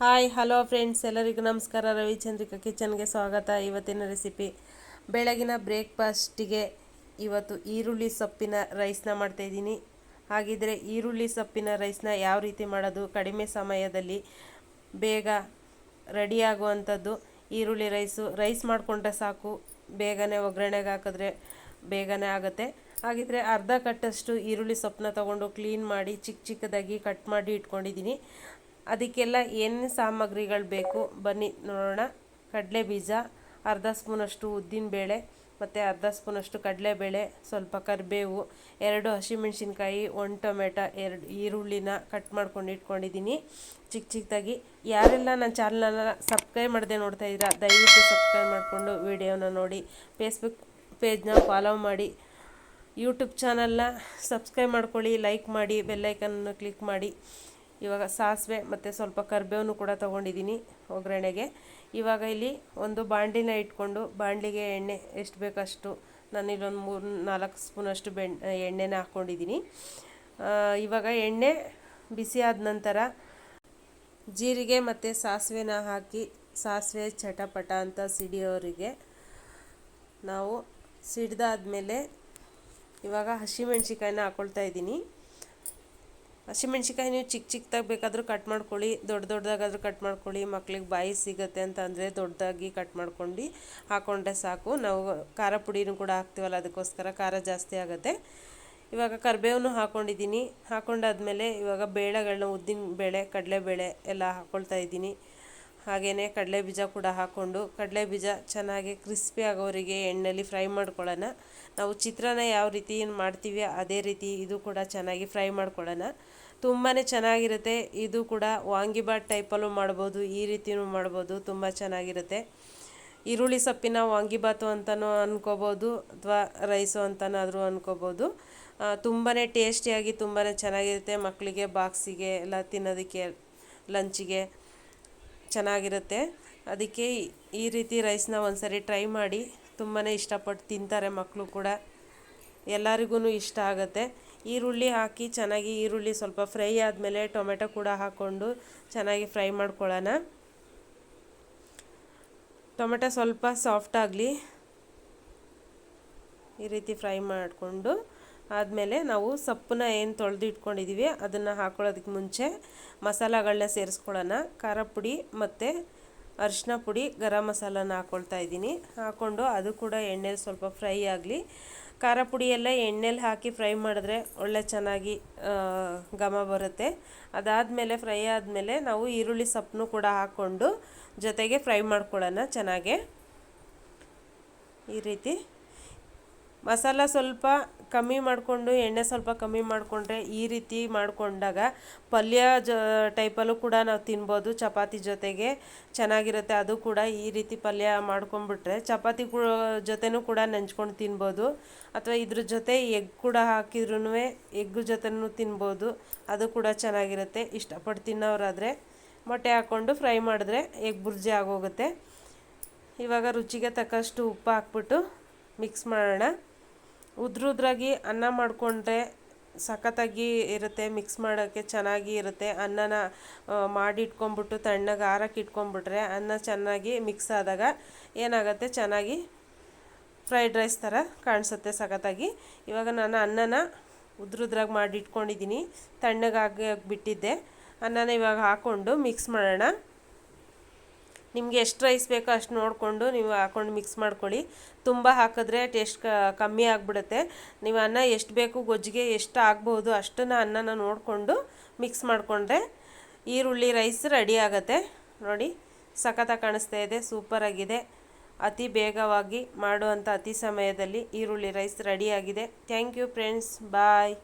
Hi, hello friends, ಎಲ್ಲರಿಗೂ ನಮಸ್ಕಾರ. ರವಿಚಂದ್ರಿಕಾ ಕಿಚನ್ಗೆ ಸ್ವಾಗತ. ಇವತ್ತಿನ ರೆಸಿಪಿ, ಬೆಳಗಿನ ಬ್ರೇಕ್ಫಾಸ್ಟಿಗೆ ಇವತ್ತು ಈರುಳ್ಳಿ ಸೊಪ್ಪಿನ ರೈಸ್ನ ಮಾಡ್ತಾಯಿದ್ದೀನಿ ಹಾಗಿದ್ರೆ ಈರುಳ್ಳಿ ಸೊಪ್ಪಿನ ರೈಸ್ನ ಯಾವ ರೀತಿ ಮಾಡೋದು, ಕಡಿಮೆ ಸಮಯದಲ್ಲಿ ಬೇಗ ರೆಡಿ ಆಗುವಂಥದ್ದು, ಈರುಳ್ಳಿ ರೈಸು, ರೈಸ್ ಮಾಡಿಕೊಂಡ್ರೆ ಸಾಕು, ಬೇಗನೆ ಒಗ್ಗರಣೆಗೆ ಹಾಕಿದ್ರೆ ಬೇಗನೆ ಆಗುತ್ತೆ. ಹಾಗಿದ್ರೆ ಅರ್ಧ ಕಟ್ಟಷ್ಟು ಈರುಳ್ಳಿ ಸೊಪ್ಪನ್ನ ತೊಗೊಂಡು ಕ್ಲೀನ್ ಮಾಡಿ ಚಿಕ್ಕ ಚಿಕ್ಕದಾಗಿ ಕಟ್ ಮಾಡಿ ಇಟ್ಕೊಂಡಿದ್ದೀನಿ. ಅದಕ್ಕೆಲ್ಲ ಏನು ಸಾಮಗ್ರಿಗಳು ಬೇಕು? ಬನ್ನಿ ನೋಡೋಣ. ಕಡಲೆ ಬೀಜ, ಅರ್ಧ ಸ್ಪೂನಷ್ಟು ಉದ್ದಿನಬೇಳೆ ಮತ್ತು ಅರ್ಧ ಸ್ಪೂನಷ್ಟು ಕಡಲೆಬೇಳೆ, ಸ್ವಲ್ಪ ಕರಿಬೇವು, ಎರಡು ಹಸಿಮೆಣ್ಸಿನ್ಕಾಯಿ, ಒಂದು ಟೊಮೆಟೊ, ಎರಡು ಈರುಳ್ಳಿನ ಕಟ್ ಮಾಡ್ಕೊಂಡು ಇಟ್ಕೊಂಡಿದ್ದೀನಿ. ಚಿಕ್ಕ ಚಿಕ್ಕದಾಗಿ ಯಾರೆಲ್ಲ ನನ್ನ ಚಾನಲನ್ನು ಸಬ್ಸ್ಕ್ರೈಬ್ ಮಾಡದೆ ನೋಡ್ತಾ ಇದ್ದೀರಾ, ದಯವಿಟ್ಟು ಸಬ್ಸ್ಕ್ರೈಬ್ ಮಾಡಿಕೊಂಡು ವಿಡಿಯೋನ ನೋಡಿ. ಫೇಸ್ಬುಕ್ ಪೇಜ್ನ ಫಾಲೋ ಮಾಡಿ. ಯೂಟ್ಯೂಬ್ ಚಾನಲ್ನ ಸಬ್ಸ್ಕ್ರೈಬ್ ಮಾಡ್ಕೊಳ್ಳಿ, ಲೈಕ್ ಮಾಡಿ ಬೆಲ್ಲೈಕನ್ನು ಕ್ಲಿಕ್ ಮಾಡಿ. ಇವಾಗ ಸಾಸಿವೆ ಮತ್ತು ಸ್ವಲ್ಪ ಕರಿಬೇವನ್ನು ಕೂಡ ತೊಗೊಂಡಿದ್ದೀನಿ ಒಗ್ಗರಣೆಗೆ. ಇವಾಗ ಇಲ್ಲಿ ಒಂದು ಬಾಂಡಿನ ಇಟ್ಕೊಂಡು ಬಾಣಲಿಗೆ ಎಣ್ಣೆ ಎಷ್ಟು ಬೇಕಷ್ಟು, ನಾನು ಇಲ್ಲೊಂದು ಮೂರು ನಾಲ್ಕು ಸ್ಪೂನಷ್ಟು ಬೆಣ್, ಎಣ್ಣೆನ ಹಾಕ್ಕೊಂಡಿದ್ದೀನಿ ಇವಾಗ ಎಣ್ಣೆ ಬಿಸಿ ಆದ ನಂತರ ಜೀರಿಗೆ ಮತ್ತು ಸಾಸಿವೆನ ಹಾಕಿ ಸಾಸಿವೆ ಚಟಪಟ ಅಂತ ಸಿಡಿಯೋರಿಗೆ ನಾವು ಸಿಡ್ದಾದ್ಮೇಲೆ ಇವಾಗ ಹಸಿಮೆಣ್ಸಿಕಾಯಿನ ಹಾಕ್ಕೊಳ್ತಾ ಇದ್ದೀನಿ. ಹಸಿಮೆಣ್ಸಿಕಾಯಿ ನೀವು ಚಿಕ್ಕ ಚಿಕ್ಕದಾಗಿ ಬೇಕಾದರೂ ಕಟ್ ಮಾಡ್ಕೊಳ್ಳಿ, ದೊಡ್ಡ ದೊಡ್ಡದಾಗಾದರೂ ಕಟ್ ಮಾಡ್ಕೊಳ್ಳಿ, ಮಕ್ಳಿಗೆ ಬಾಯಿ ಸಿಗುತ್ತೆ ಅಂತ ಅಂದರೆ ದೊಡ್ಡದಾಗಿ ಕಟ್ ಮಾಡ್ಕೊಂಡು ಹಾಕೊಂಡ್ರೆ ಸಾಕು. ನಾವು ಖಾರ ಪುಡಿನೂ ಕೂಡ ಹಾಕ್ತೀವಲ್ಲ, ಅದಕ್ಕೋಸ್ಕರ ಖಾರ ಜಾಸ್ತಿ ಆಗುತ್ತೆ. ಇವಾಗ ಕರಿಬೇವನ್ನು ಹಾಕ್ಕೊಂಡಿದ್ದೀನಿ ಹಾಕ್ಕೊಂಡಾದ್ಮೇಲೆ ಇವಾಗ ಬೇಳೆಗಳನ್ನ ಉದ್ದಿನ ಬೇಳೆ, ಕಡಲೆಬೇಳೆ ಎಲ್ಲ ಹಾಕ್ಕೊಳ್ತಾ ಇದ್ದೀನಿ. ಹಾಗೆಯೇ ಕಡಲೆ ಬೀಜ ಕೂಡ ಹಾಕ್ಕೊಂಡು, ಕಡಲೆ ಬೀಜ ಚೆನ್ನಾಗಿ ಕ್ರಿಸ್ಪಿ ಆಗೋರಿಗೆ ಎಣ್ಣೆಯಲ್ಲಿ ಫ್ರೈ ಮಾಡ್ಕೊಳ್ಳೋಣ. ನಾವು ಚಿತ್ರಾನ್ನ ಯಾವ ರೀತಿ ಮಾಡ್ತೀವಿ ಅದೇ ರೀತಿ ಇದು ಕೂಡ ಚೆನ್ನಾಗಿ ಫ್ರೈ ಮಾಡ್ಕೊಳ್ಳೋಣ. ತುಂಬಾ ಚೆನ್ನಾಗಿರುತ್ತೆ. ಇದು ಕೂಡ ವಾಂಗಿಬಾತ್ ಟೈಪಲ್ಲೂ ಮಾಡ್ಬೋದು, ಈ ರೀತಿಯೂ ಮಾಡ್ಬೋದು, ತುಂಬ ಚೆನ್ನಾಗಿರುತ್ತೆ. ಈರುಳ್ಳಿ ಸೊಪ್ಪಿನ ವಾಂಗಿಬಾತು ಅಂತಲೂ ಅನ್ಕೋಬೋದು, ಅಥವಾ ರೈಸು ಅಂತನಾದರೂ ಅನ್ಕೋಬೋದು. ತುಂಬಾ ಟೇಸ್ಟಿಯಾಗಿ ತುಂಬಾ ಚೆನ್ನಾಗಿರುತ್ತೆ ಮಕ್ಕಳಿಗೆ ಬಾಕ್ಸಿಗೆ ಎಲ್ಲ ತಿನ್ನೋದಕ್ಕೆ ಲಂಚಿಗೆ ಚೆನ್ನಾಗಿರುತ್ತೆ. ಅದಕ್ಕೆ ಈ ರೀತಿ ರೈಸ್ನ ಒಂದ್ಸರಿ ಟ್ರೈ ಮಾಡಿ. ತುಂಬಾ ಇಷ್ಟಪಟ್ಟು ತಿಂತಾರೆ ಮಕ್ಕಳು ಕೂಡ. ಎಲ್ಲರಿಗೂ ಇಷ್ಟ ಆಗುತ್ತೆ. ಈರುಳ್ಳಿ ಹಾಕಿ ಚೆನ್ನಾಗಿ ಈರುಳ್ಳಿ ಸ್ವಲ್ಪ ಫ್ರೈ ಆದಮೇಲೆ ಟೊಮೆಟೊ ಕೂಡ ಹಾಕ್ಕೊಂಡು ಚೆನ್ನಾಗಿ ಫ್ರೈ ಮಾಡ್ಕೊಳ್ಳೋಣ. ಟೊಮೆಟೊ ಸ್ವಲ್ಪ ಸಾಫ್ಟ್ ಆಗಲಿ. ಈ ರೀತಿ ಫ್ರೈ ಮಾಡಿಕೊಂಡು ಆದಮೇಲೆ ನಾವು ಸೊಪ್ಪನ್ನ ಏನು ತೊಳೆದಿಟ್ಕೊಂಡಿದ್ದೀವಿ ಅದನ್ನು ಹಾಕ್ಕೊಳ್ಳೋದಕ್ಕೆ ಮುಂಚೆ ಮಸಾಲಗಳನ್ನ ಸೇರಿಸ್ಕೊಳ್ಳೋಣ. ಖಾರ ಪುಡಿ ಮತ್ತು ಅರಿಶಿನ ಪುಡಿ, ಗರಂ ಮಸಾಲನ ಹಾಕ್ಕೊಳ್ತಾ ಇದ್ದೀನಿ. ಹಾಕ್ಕೊಂಡು ಅದು ಕೂಡ ಎಣ್ಣೆಲಿ ಸ್ವಲ್ಪ ಫ್ರೈ ಆಗಲಿ. ಖಾರ ಪುಡಿ ಎಲ್ಲ ಎಣ್ಣೆಲಿ ಹಾಕಿ ಫ್ರೈ ಮಾಡಿದ್ರೆ ಒಳ್ಳೆ ಚೆನ್ನಾಗಿ ಘಮ ಬರುತ್ತೆ. ಅದಾದಮೇಲೆ ಫ್ರೈ ಆದಮೇಲೆ ನಾವು ಈರುಳ್ಳಿ ಸೊಪ್ಪನ್ನು ಕೂಡ ಹಾಕ್ಕೊಂಡು ಜೊತೆಗೆ ಫ್ರೈ ಮಾಡ್ಕೊಳ್ಳೋಣ ಚೆನ್ನಾಗೆ. ಈ ರೀತಿ ಮಸಾಲ ಸ್ವಲ್ಪ ಕಮ್ಮಿ ಮಾಡಿಕೊಂಡು, ಎಣ್ಣೆ ಸ್ವಲ್ಪ ಕಮ್ಮಿ ಮಾಡಿಕೊಂಡ್ರೆ ಈ ರೀತಿ ಮಾಡಿಕೊಂಡಾಗ ಪಲ್ಯ ಜ, ಟೈಪಲ್ಲೂ ಕೂಡ ನಾವು ತಿನ್ಬೋದು. ಚಪಾತಿ ಜೊತೆಗೆ ಚೆನ್ನಾಗಿರುತ್ತೆ. ಅದು ಕೂಡ ಈ ರೀತಿ ಪಲ್ಯ ಮಾಡ್ಕೊಂಡ್ಬಿಟ್ರೆ ಚಪಾತಿ ಜೊತೆನೂ ಕೂಡ ನೆಂಚ್ಕೊಂಡು ತಿನ್ಬೋದು. ಅಥವಾ ಇದ್ರ ಜೊತೆ ಎಗ್ ಕೂಡ ಹಾಕಿದ್ರೂ ಎಗ್ ಜೊತೆನೂ ತಿನ್ಬೋದು. ಅದು ಕೂಡ ಚೆನ್ನಾಗಿರುತ್ತೆ. ಇಷ್ಟಪಟ್ಟು ತಿನ್ನೋರಾದರೆ ಮೊಟ್ಟೆ ಹಾಕ್ಕೊಂಡು ಫ್ರೈ ಮಾಡಿದ್ರೆ ಎಗ್ ಬುರ್ಜಿ ಆಗೋಗುತ್ತೆ. ಇವಾಗ ರುಚಿಗೆ ತಕ್ಕಷ್ಟು ಉಪ್ಪು ಹಾಕ್ಬಿಟ್ಟು ಮಿಕ್ಸ್ ಮಾಡೋಣ. ಉದ್ರುದ್ರಾಗಿ ಅನ್ನ ಮಾಡಿಕೊಂಡ್ರೆ ಸಖತ್ತಾಗಿ ಇರುತ್ತೆ ಮಿಕ್ಸ್ ಮಾಡೋಕ್ಕೆ ಚೆನ್ನಾಗಿ ಇರುತ್ತೆ. ಅನ್ನನ ಮಾಡಿ ಇಟ್ಕೊಂಬಿಟ್ಟು ತಣ್ಣಗೆ ಆರಕ್ಕೆ ಇಟ್ಕೊಂಬಿಟ್ರೆ ಅನ್ನ ಚೆನ್ನಾಗಿ ಮಿಕ್ಸ್ ಆದಾಗ ಏನಾಗುತ್ತೆ? ಚೆನ್ನಾಗಿ ಫ್ರೈಡ್ ರೈಸ್ ಥರ ಕಾಣಿಸುತ್ತೆ ಸಖತ್ತಾಗಿ. ಇವಾಗ ನಾನು ಅನ್ನನ ಉದ್ರುದ್ರಾಗಿ ಮಾಡಿ ಇಟ್ಕೊಂಡಿದ್ದೀನಿ ತಣ್ಣಗಾಗಿ ಬಿಟ್ಟಿದ್ದೆ. ಅನ್ನನ ಇವಾಗ ಹಾಕ್ಕೊಂಡು ಮಿಕ್ಸ್ ಮಾಡೋಣ. ನಿಮಗೆ ಎಷ್ಟು ರೈಸ್ ಬೇಕೋ ಅಷ್ಟು ನೋಡಿಕೊಂಡು ನೀವು ಹಾಕ್ಕೊಂಡು ಮಿಕ್ಸ್ ಮಾಡ್ಕೊಳ್ಳಿ. ತುಂಬ ಹಾಕಿದ್ರೆ ಟೇಸ್ಟ್ ಕಮ್ಮಿ ಆಗಿಬಿಡುತ್ತೆ. ನೀವು ಅನ್ನ ಎಷ್ಟು ಬೇಕು ಗೊಜ್ಜಿಗೆ ಎಷ್ಟು ಆಗ್ಬೋದು ಅಷ್ಟನ್ನು ಅನ್ನನ ನೋಡಿಕೊಂಡು ಮಿಕ್ಸ್ ಮಾಡಿಕೊಂಡ್ರೆ ಈರುಳ್ಳಿ ರೈಸ್ ರೆಡಿ ಆಗುತ್ತೆ. ನೋಡಿ ಸಖತ್ತಾಗಿ ಕಾಣಿಸ್ತಾ ಇದೆ ಸೂಪರಾಗಿದೆ ಅತಿ ಬೇಗವಾಗಿ ಮಾಡುವಂಥ ಅತಿ ಸಮಯದಲ್ಲಿ ಈರುಳ್ಳಿ ರೈಸ್ ರೆಡಿಯಾಗಿದೆ ಥ್ಯಾಂಕ್ ಯು ಫ್ರೆಂಡ್ಸ್ ಬಾಯ್